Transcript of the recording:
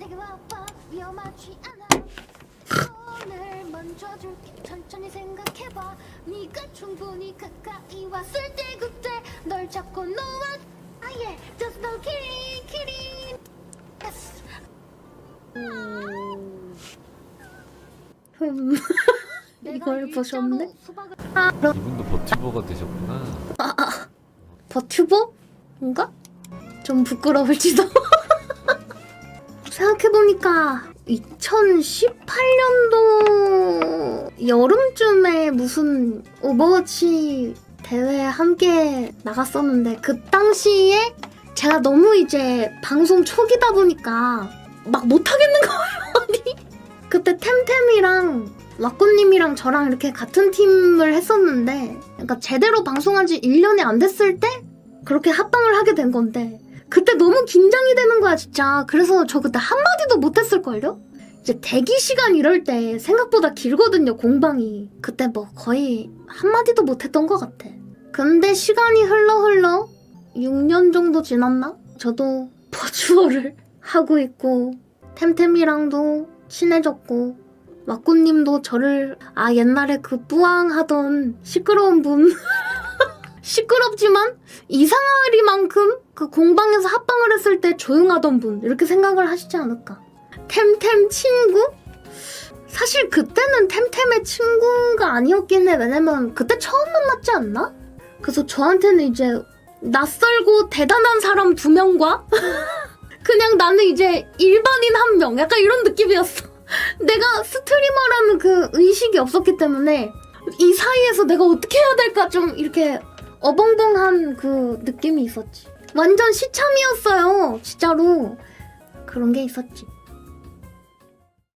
내게 와봐 위험하지 않아 손을 먼저 줄게 천천히 생각해봐 네가 충분히 가까이 왔을 때 그때 널 잡고 놓아 아예 just no kidding kidding yes. 흠. 내가 이걸 일자로 보셨네? 수박을 이분도 버튜버가 되셨구나. 버튜버인가? 좀 부끄러울지도. 생각해보니까 2018년도 여름쯤에 무슨 오버워치 대회에 함께 나갔었는데 그 당시에 제가 너무 이제 방송 초기다 보니까 막 못하겠는 거예요. 아니 그때 템템이랑 왁구님이랑 저랑 이렇게 같은 팀을 했었는데 그러니까 제대로 방송한 지 1년이 안 됐을 때 그렇게 합방을 하게 된 건데 그때 너무 긴장이 되는 거야 진짜 그래서 저 그때 한마디도 못했을걸요? 이제 대기 시간 이럴 때 생각보다 길거든요 공방이 그때 뭐 거의 한마디도 못했던 것 같아 근데 시간이 흘러 흘러 6년 정도 지났나? 저도 버추어를 하고 있고 템템이랑도 친해졌고 왁구님도 저를 아 옛날에 그 뿌앙하던 시끄러운 분 시끄럽지만 이상하리만큼 그 공방에서 합방을 했을 때 조용하던 분 이렇게 생각을 하시지 않을까 템템 친구? 사실 그때는 템템의 친구가 아니었긴 해 왜냐면 그때 처음 만났지 않나? 그래서 저한테는 이제 낯설고 대단한 사람 두 명과 그냥 나는 이제 일반인 한 명 약간 이런 느낌이었어 내가 스트리머라는 그 의식이 없었기 때문에 이 사이에서 내가 어떻게 해야 될까 좀 이렇게 어벙벙한 그 느낌이 있었지. 완전 시참이었어요. 진짜로. 그런 게 있었지.